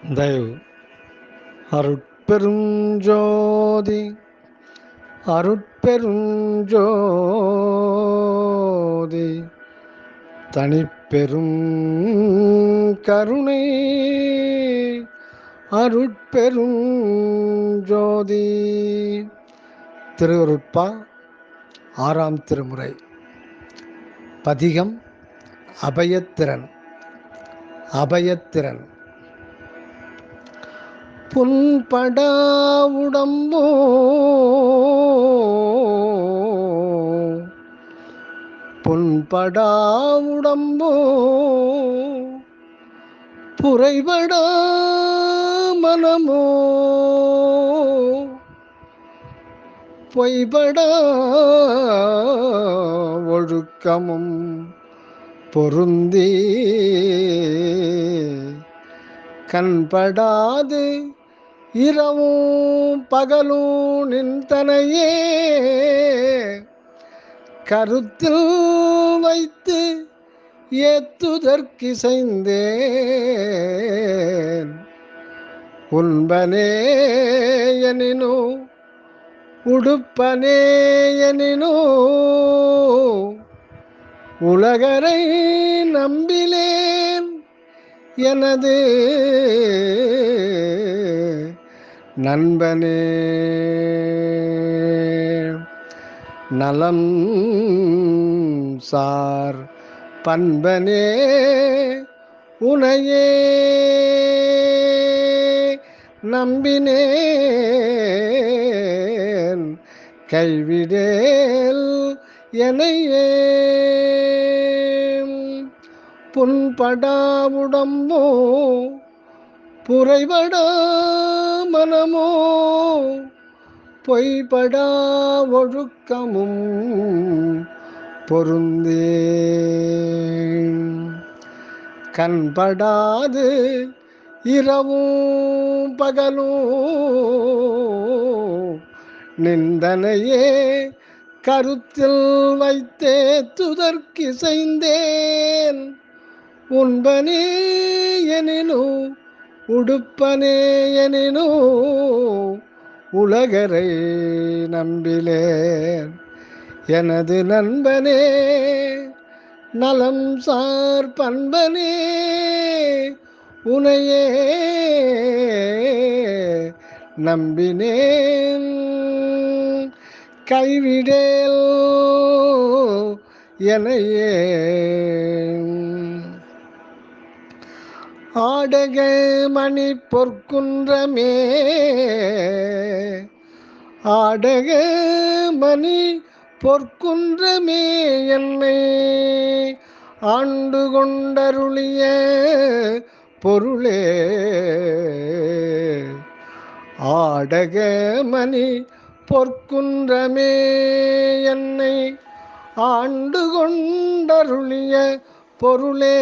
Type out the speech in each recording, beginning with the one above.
தயவு அருட்பெருஞ்சோதி அருட்பெருஞ்சோதி தனிப்பெரும் கருணை அருட்பெரும் ஜோதி திருவருட்பா ஆறாம் திருமுறை பதிகம் அபயத்திறன் அபயத்திறன் புன்படா உடம்போ. பொன்படா உடம்போ. புரைபடா மனமோ. பொய்படா ஒழுக்கமும் பொருந்தி. கண்படாது இரவும் பகலும் நின்றனையே கருத்தில் வைத்து ஏத்துதற்கிசைந்தேன். உண்பனே எனினோ உடுப்பனே எனினோ உலகரை நம்பிலேன் எனது நண்பனே நலம் சார் பண்பனே உனையே நம்பினேன் கைவிடேல் எனையே புண்படா உடம்போ புரைபடா மனமோ? பொய்படா ஒழுக்கமும் பொருந்தே கண்படாது இரவும் பகலும். நிந்தனையே கருத்தில் வைத்தே துதற்கிசைந்தேன். உண்பனே எனினும் உடுப்பனே உலகரை நம்பிலேன். எனது நண்பனே நலம் சார் பண்பனே உனையே நம்பினேன். கைவிடேல் எனையே ஆடக மணி பொற்குன்றமே ஆடக மணி பொற்குன்றமே என்னை. ஆண்டு கொண்டருளிய பொருளே. ஆடக மணி பொற்குன்றமே என்னை. ஆண்டு கொண்டருளிய பொருளே.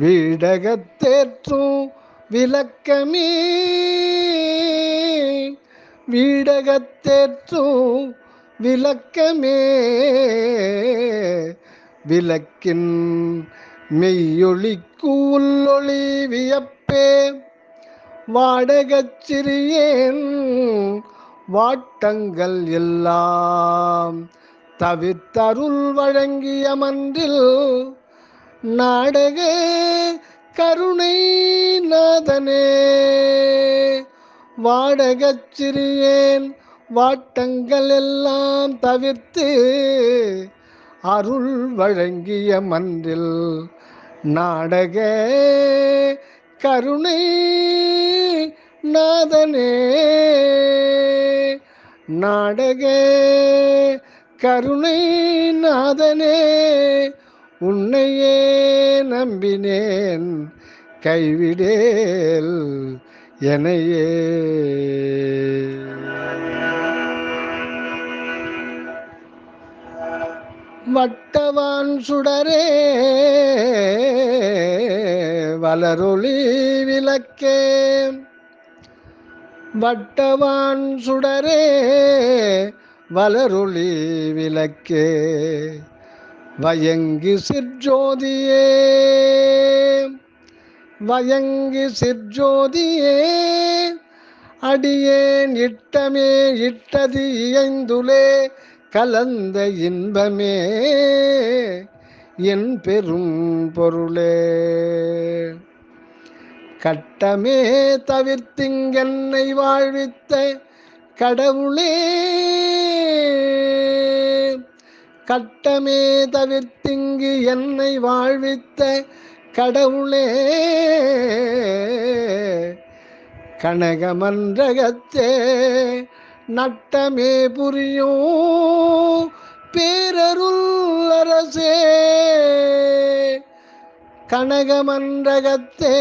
வீடகத்தேற்றும் விளக்கமே. வீடகத்தேற்றும் விளக்கமே. விளக்கின் மெய்யொளிக்கு உள்ளொளி வியப்பே வாடகச் சிறியேன் வாட்டங்கள் எல்லாம் தவித்தருள் வழங்கிய மன்றில் நாடக கருணை நாதனே வாடகச் சிறியேன் வாட்டங்கள் எல்லாம் தவிர்த்து அருள் வழங்கிய மன்றில் நாடக கருணை நாதனே நாடக கருணை நாதனே உன்னையே நம்பினேன். கைவிடேல் எனையே வட்டவான் சுடரே வளரொளி விளக்கே. வட்டவான் சுடரே வளருளி விளக்கே. வயங்கி சிற்ஜோதியே. வயங்கி சிற்ஜோதியே. அடியேன் இட்டமே இட்டது இயந்துலே கலந்த இன்பமே. என் பெரும் பொருளே. கட்டமே தவிர்த்திங்கன்னை வாழ்வித்த கடவுளே கட்டமே தவிர்த்திங்கு என்னை வாழ்வித்த கடவுளே கனகமன்றகத்தே நட்டமே புரியும் பேரருள் அரசே கனகமன்றகத்தே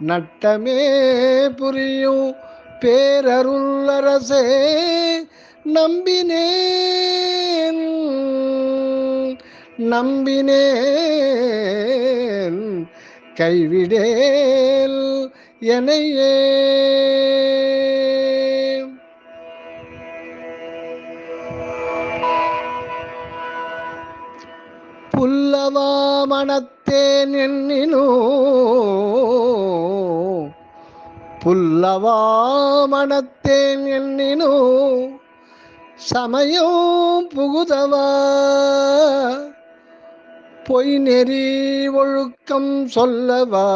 நட்டமே புரியும் பேரருளரசே நம்பினேன் நம்பினேன் கைவிடேல் எனையே புல்லவா மனத்தேன் எண்ணினோ புல்லவா மனத்தேன் எண்ணினோ சமயம் புகுதவா? பொய் நெறி ஒழுக்கம் சொல்லவா?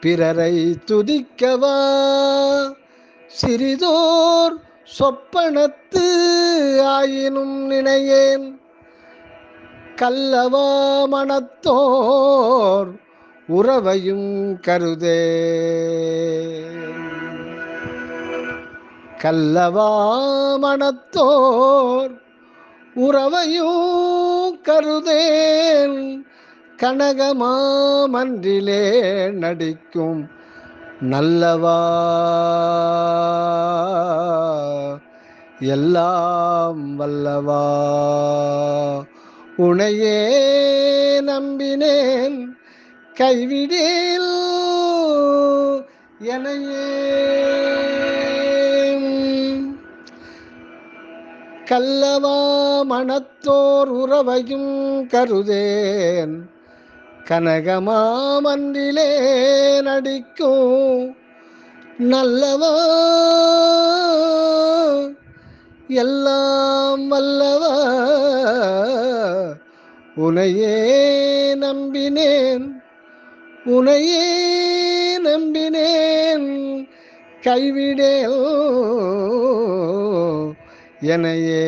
பிறரை துதிக்கவா? சிறிதோர் சொப்பனத்து ஆயினும் நினையேன் கல்லவா மனத்தோர் உறவையும் கருதே. கல்லவா மனத்தோர் உறவையும் கருதேன். கனகமாமன்றிலே நடிக்கும் நல்லவா. எல்லாம் வல்லவா. உனையே நம்பினேன். கைவிடேல் எனையே. கல்லவா மனத்தோர் உறவையும் கருதேன். கனகமாமன்றிலே நடிக்கும். நல்லவா. எல்லாம் வல்லவா. உனையே நம்பினேன். உனையே நம்பினேன் கைவிடேல் எனையே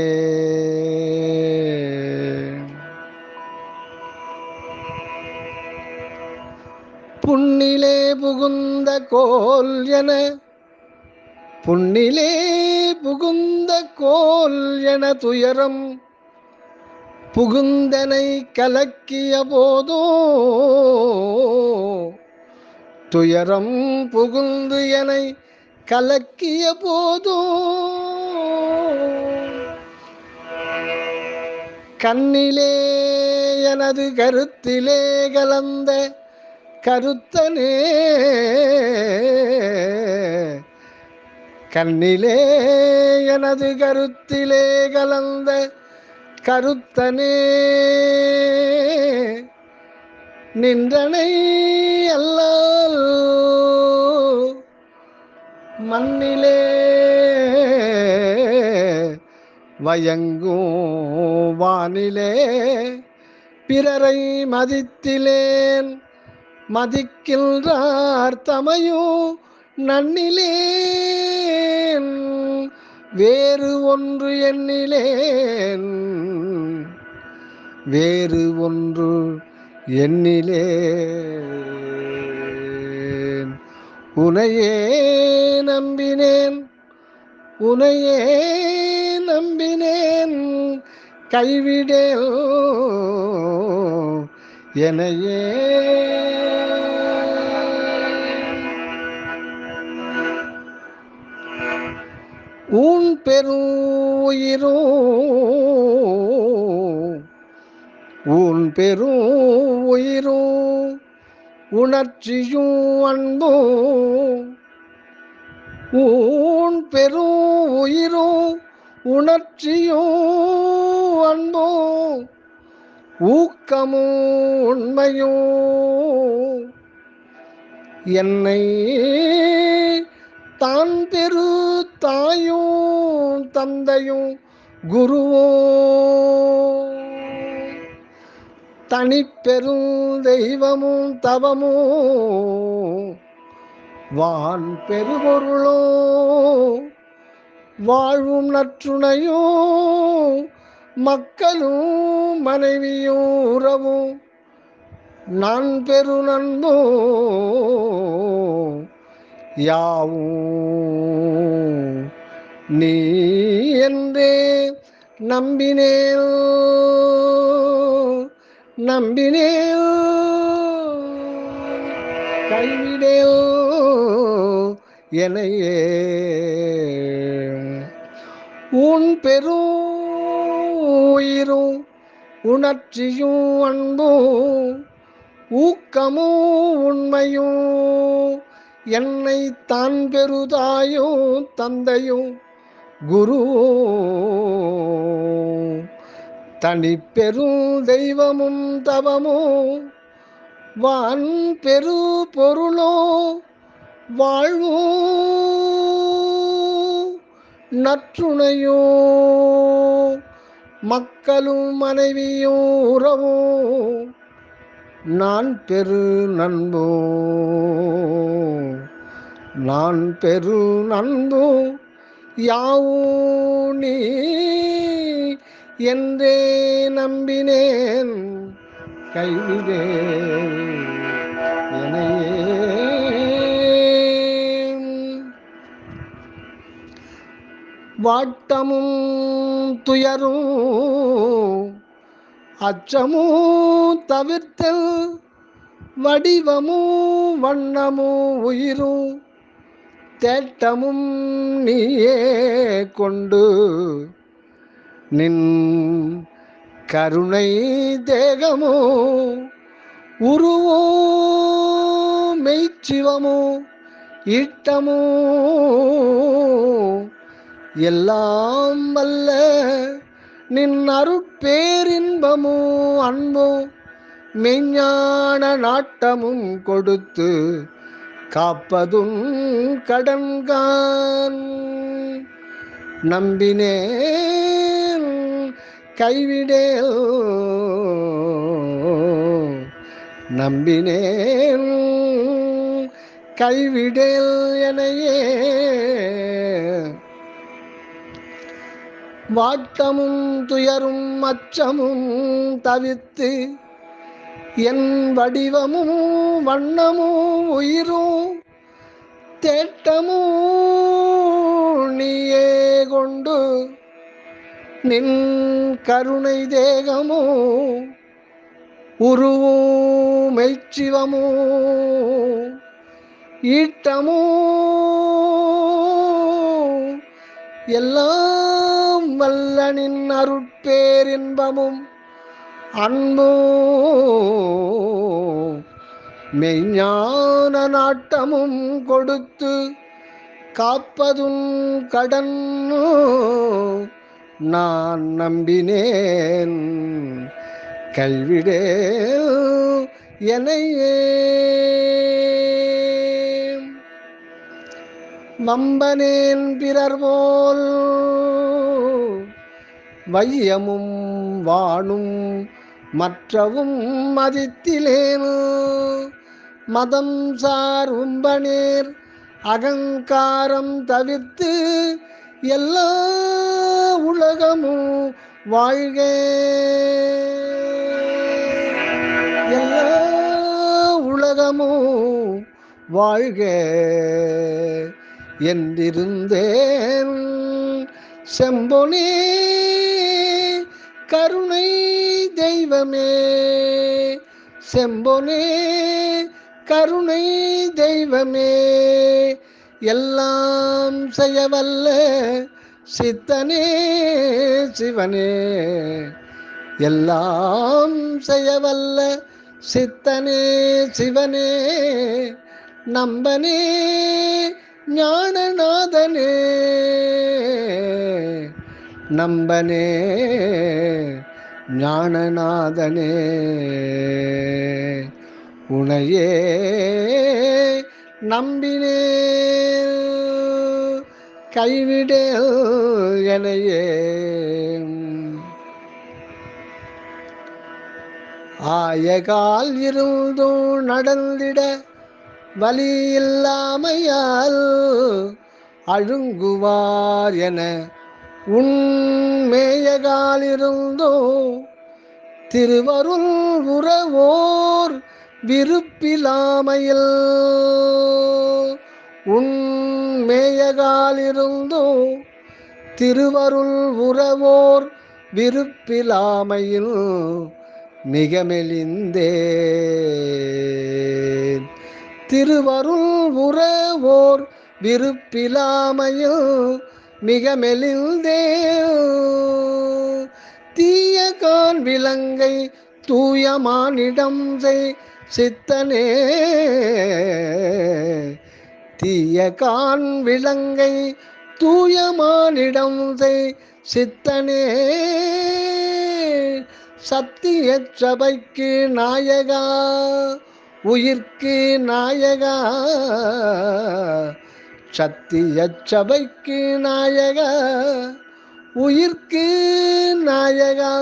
புண்ணிலே புகுந்த கோல் என புண்ணிலே புகுந்த கோல் என துயரம் புகுந்தனை கலக்கிய போதோ துயரம் புகுந்து எனை கலக்கிய போதும். கண்ணிலே எனது கருத்திலே கலந்த கருத்தனே. கண்ணிலே எனது கருத்திலே கலந்த கருத்தனே. நின்றனை அல்லால் மண்ணிலே வயங்கும் வானிலே பிறரை மதித்திலேன் மதிக்கின்றார் தமையும் நன்னிலேன் வேறு ஒன்று எண்ணிலேன் வேறு ஒன்று என்னிலே உனையே நம்பினேன். உனையே நம்பினேன். கைவிடேல் எனையே உன் ஊன் உன் பெரும் உயிரும் உணர்ச்சியும் அன்பும். உன் பெரும் உயிரும் உணர்ச்சியும் அன்பும். ஊக்கமும் உண்மையும் என்னை தான் பெரு தாயும் தந்தையும் குருவோ தனிப்பெரும் தெய்வமும் தவமும் வான் பெருபொருளோ? வாழ்வும் நற்றுணையும் மக்களும் மனைவியும் உறவும் நான் பெரு நண்போ? யாவும்? நீ என்றே நம்பினேன் நம்பினேயோ? கைவிடேயோ? எனையே உன் பெருயிரும் உணர்ச்சியும் அன்பும் ஊக்கமும் உண்மையும் என்னை தான் பெருதாயும் தந்தையும் குரு தனி பெரும் தெய்வமும் தவமும் வான் பெரு பொருளோ வாழ்வும் நற்றுணையோ மக்களும் மனைவியும் உறவும் நான் பெரு நண்போ நான் பெரு நண்போ யாவும் நீ. என்றே நம்பினேன். கைவிடே வாட்டமும் துயரும் அச்சமும் தவிர்த்தல் வடிவமும் வண்ணமும் உயிரும் தேட்டமும் நீயே கொண்டு நின் கருணை தேகமோ உருவோ மெய்ச்சிவமோ இட்டமோ எல்லாம் வல்ல நின் அருட்பேரின்பமோ அன்போ மெஞ்ஞான நாட்டமும் கொடுத்து காப்பதும் கடன்கான். நம்பினேன் கைவிடேல். நம்பினேன் கைவிடேல் எனையே. வாட்டமும் துயரும் அச்சமும் தவித்து என் வடிவமும் வண்ணமும் உயிரும் தேட்டமும் நீயே. கொண்டு நின் கருணை தேகமோ உருவும் மெய்ச்சிவமோ ஈட்டமோ எல்லாம் வல்லனின் அருட்பேரின்பமும் அன்போ மெய்ஞான நாட்டமும் கொடுத்து காப்பதும் கடன் நான் நம்பினேன். கல்விடே எனையே வம்பனேன் பிறர் போல் வையமும் வாணும் மற்றவும் மதித்திலேனு. மதம் சார் உம்பனேர் அகங்காரம் தவிர்த்து எல்லா உலகமும் வாழ்க. எல்லா உலகமும் வாழ்க என்றிருந்தேன். செம்பொனே கருணை தெய்வமே செம்பொனே கருணை தெய்வமே எல்லாம் செய்யவல்ல சித்தனே சிவனே. எல்லாம் செய்யவல்ல சித்தனே சிவனே. நம்பனே ஞானநாதனே. நம்பனே ஞானநாதனே. உனையே நம்பினே கைவிடே எனையே ஆயகால் இருந்தும் நடந்திட வலி இல்லாமையால் அழுங்குவார் என உண்மேயகாலிருந்தோ திருவருள் உறவோர் விருப்பிலாமையில் உண்மேயகாலிருந்தும் திருவருள் உறவோர் விருப்பிலாமையில் மிக மெலிந்தே திருவருள் உறவோர் விருப்பிலாமையில் மிக மெலிந்தே தீய கான் விலங்கை தூயமானிடம் செய் சித்தனே தீய கான் விலங்கை தூயமானிடம் செய் சித்தனே. சத்திய சபைக்கு நாயகா உயிர்க்கு நாயகா சத்திய சபைக்கு நாயகா உயிர்க்கு நாயகா.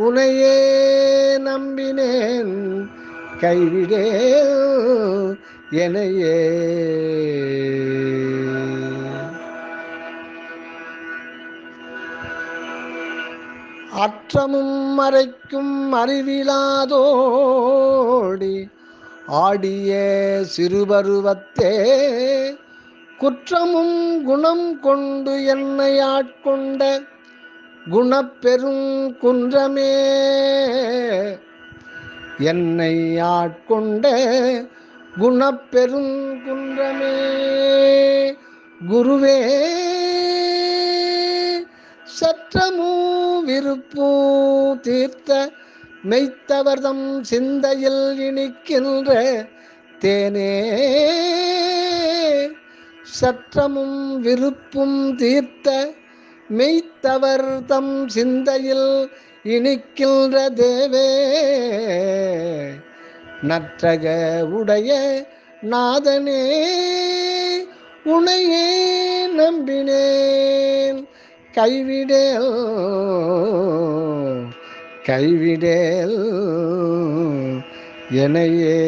உனையே நம்பினேன் கைவிடே எனையே அற்றமும் மறைக்கும் அறிவிலாதோடி ஆடிய சிறுபருவத்தே குற்றமும் குணம் கொண்டு என்னை ஆட்கொண்ட குணப்பெரும் குன்றமே. என்னை ஆட்கொண்ட குணப்பெரும் குன்றமே. குருவே சற்றமூ விருப்பூ தீர்த்த மெய்த்தவர்தம் சிந்தையில் இனிக்கின்ற தேனே. சற்றமும் விருப்பும் தீர்த்த மெய்த்தவர் தம் சிந்தையில் இனிக்கின்ற தேவே. நற்றக உடைய நாதனே உனையே நம்பினேன். கைவிடேல் கைவிடேல் எனையே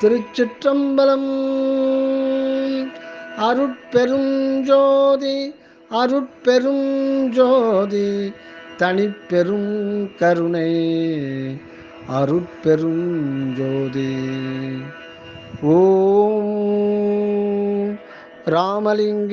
திருச்சிற்றம்பலம் அருட்பெரும் ஜோதி அருட்பெரும் ஜோதி தனிப்பெரும் கருணை. அருட்பெரும் ஜோதி ஓம் ராமலிங்காயனமே